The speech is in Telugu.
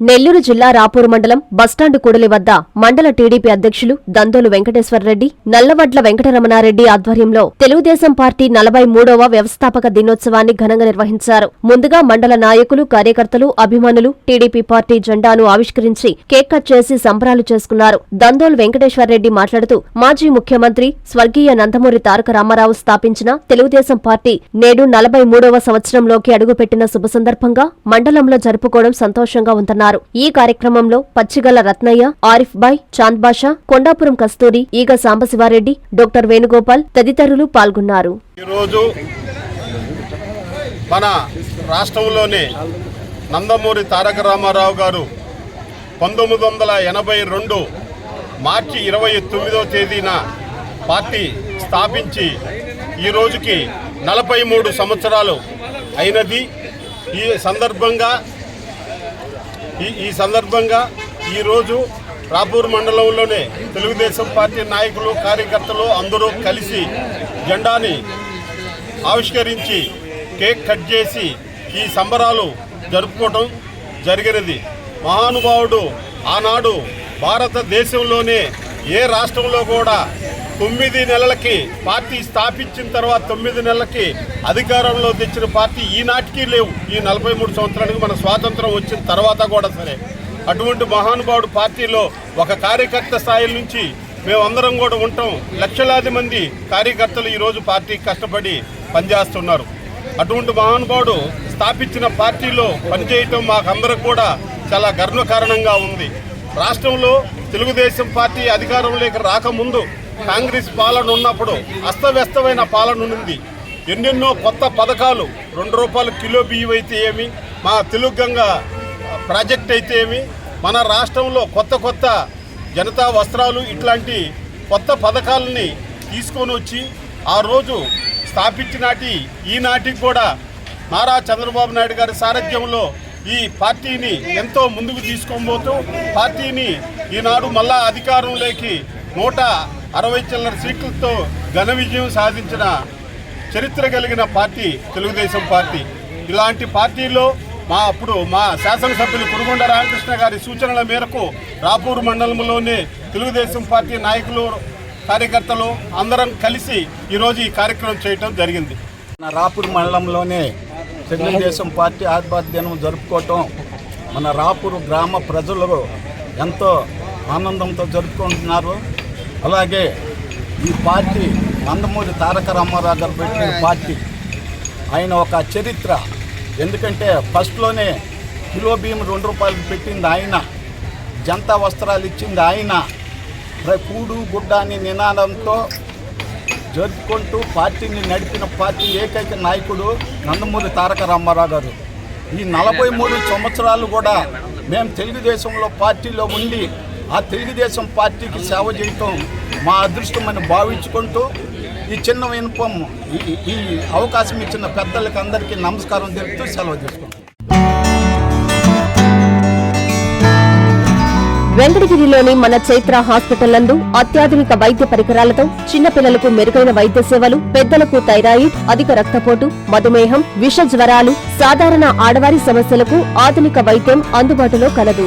నెల్లూరు జిల్లా రాపూరు మండలం బస్టాండ్ కూడలి వద్ద మండల టీడీపీ అధ్యక్షులు దందోలు వెంకటేశ్వరరెడ్డి నల్లవడ్ల వెంకటరమణారెడ్డి ఆధ్వర్యంలో తెలుగుదేశం పార్టీ నలభై మూడవ వ్యవస్థాపక దినోత్సవాన్ని ఘనంగా నిర్వహించారు. ముందుగా మండల నాయకులు కార్యకర్తలు అభిమానులు టీడీపీ పార్టీ జెండాను ఆవిష్కరించి కేక్ కట్ చేసి సంబరాలు చేసుకున్నారు. దందోలు వెంకటేశ్వరరెడ్డి మాట్లాడుతూ మాజీ ముఖ్యమంత్రి స్వర్గీయ నందమూరి తారక రామారావు స్థాపించిన తెలుగుదేశం పార్టీ నేడు నలభై మూడవ సంవత్సరంలోకి అడుగుపెట్టిన శుభ సందర్భంగా మండలంలో జరుపుకోవడం సంతోషంగా ఉందన్నారు. ఈ కార్యక్రమంలో పచ్చిగల రత్నయ్య ఆరిఫ్ బాయ్ చాంద్ బాషా కొండాపురం కస్తూరి ఈగ సాంబశివారెడ్డి డాక్టర్ వేణుగోపాల్ తదితరులు పాల్గొన్నారు. ఈరోజు మన రాష్ట్రంలోనే నందమూరి తారక రామారావు గారు పంతొమ్మిది వందల ఎనభై రెండు మార్చి ఇరవై తొమ్మిదవ తేదీన పార్టీ స్థాపించి ఈ రోజుకి నలభై మూడు సంవత్సరాలు అయినది. ఈ సందర్భంగా ఈ ఈ సందర్భంగా ఈరోజు రాపూర్ మండలంలోనే తెలుగుదేశం పార్టీ నాయకులు కార్యకర్తలు అందరూ కలిసి జెండాని ఆవిష్కరించి కేక్ కట్ చేసి ఈ సంబరాలు జరుపుకోవటం జరిగినది. మహానుభావుడు ఆనాడు భారతదేశంలోనే ఏ రాష్ట్రంలో కూడా తొమ్మిది నెలలకి పార్టీ స్థాపించిన తర్వాత తొమ్మిది నెలలకి అధికారంలో తెచ్చిన పార్టీ ఈనాటికి లేవు. ఈ నలభై మూడు సంవత్సరానికి మన స్వాతంత్రం వచ్చిన తర్వాత కూడా సరే. అటువంటి మహానుభావుడు పార్టీలో ఒక కార్యకర్త స్థాయి నుంచి మేమందరం కూడా ఉంటాం. లక్షలాది మంది కార్యకర్తలు ఈరోజు పార్టీ కష్టపడి పనిచేస్తున్నారు. అటువంటి మహానుభావుడు స్థాపించిన పార్టీలో పనిచేయటం మాకందరికి కూడా చాలా గర్వకారణంగా ఉంది. రాష్ట్రంలో తెలుగుదేశం పార్టీ అధికారంలోకి రాకముందు కాంగ్రెస్ పాలన ఉన్నప్పుడు అస్తవ్యస్తమైన పాలన ఉంది ఎన్నెన్నో కొత్త పథకాలు రెండు రూపాయలు కిలో బియ్యం అయితే ఏమి మా తెలుగు గంగ ప్రాజెక్ట్ అయితే ఏమి మన రాష్ట్రంలో కొత్త కొత్త జనతా వస్త్రాలు ఇట్లాంటి కొత్త పథకాలని తీసుకొని వచ్చి ఆ రోజు స్థాపించినాటి ఈనాటికి కూడా నారా చంద్రబాబు నాయుడు గారి సారథ్యంలో ఈ పార్టీని ఎంతో ముందుకు తీసుకొని పార్టీని ఈనాడు మళ్ళా అధికారంలోకి నూట అరవై చిల్లర సీట్లతో ఘన విజయం సాధించిన చరిత్ర కలిగిన పార్టీ తెలుగుదేశం పార్టీ. ఇలాంటి పార్టీలో మా అప్పుడు మా శాసనసభ్యులు కురుగొండ రామకృష్ణ గారి సూచనల మేరకు రాపూర్ మండలంలోనే తెలుగుదేశం పార్టీ నాయకులు కార్యకర్తలు అందరం కలిసి ఈరోజు ఈ కార్యక్రమం చేయటం జరిగింది. మన రాపూర్ మండలంలోనే తెలుగుదేశం పార్టీ ఆదివాసీ దినం జరుపుకోవటం మన రాపూర్ గ్రామ ప్రజలు ఎంతో ఆనందంతో జరుపుకుంటున్నారు. అలాగే ఈ పార్టీ నందమూరి తారక రామారావు గారు పెట్టిన పార్టీ. ఆయన ఒక చరిత్ర. ఎందుకంటే ఫస్ట్లోనే కిలో బియ్యం రెండు రూపాయలకు పెట్టింది ఆయన. జంతా వస్త్రాలు ఇచ్చింది ఆయన. కూడు గుడ్డ అని నినాదంతో జరుపుకుంటూ పార్టీని నడిపిన పార్టీ ఏకైక నాయకుడు నందమూరి తారక రామారావు గారు. ఈ నలభై మూడు సంవత్సరాలు కూడా మేము తెలుగుదేశంలో పార్టీలో ఉండి ఆ తెలుగుదేశం పార్టీకి సేవ చేయటం మా అదృష్టమని భావించుకుంటూ ఈ చిన్న వినపం ఈ- అవకాశం ఇచ్చిన పెద్దలకు అందరికీ నమస్కారం తెలుపుతూ సెలవు తీసుకుంటాం వెంకటగిరిలోని మన చైత్ర హాస్పిటల్ నందు అత్యాధునిక వైద్య పరికరాలతో చిన్నపిల్లలకు మెరుగైన వైద్య సేవలు పెద్దలకు థైరాయిడ్ అధిక రక్తపోటు మధుమేహం విష జ్వరాలు సాధారణ ఆడవారి సమస్యలకు ఆధునిక వైద్యం అందుబాటులో కలదు.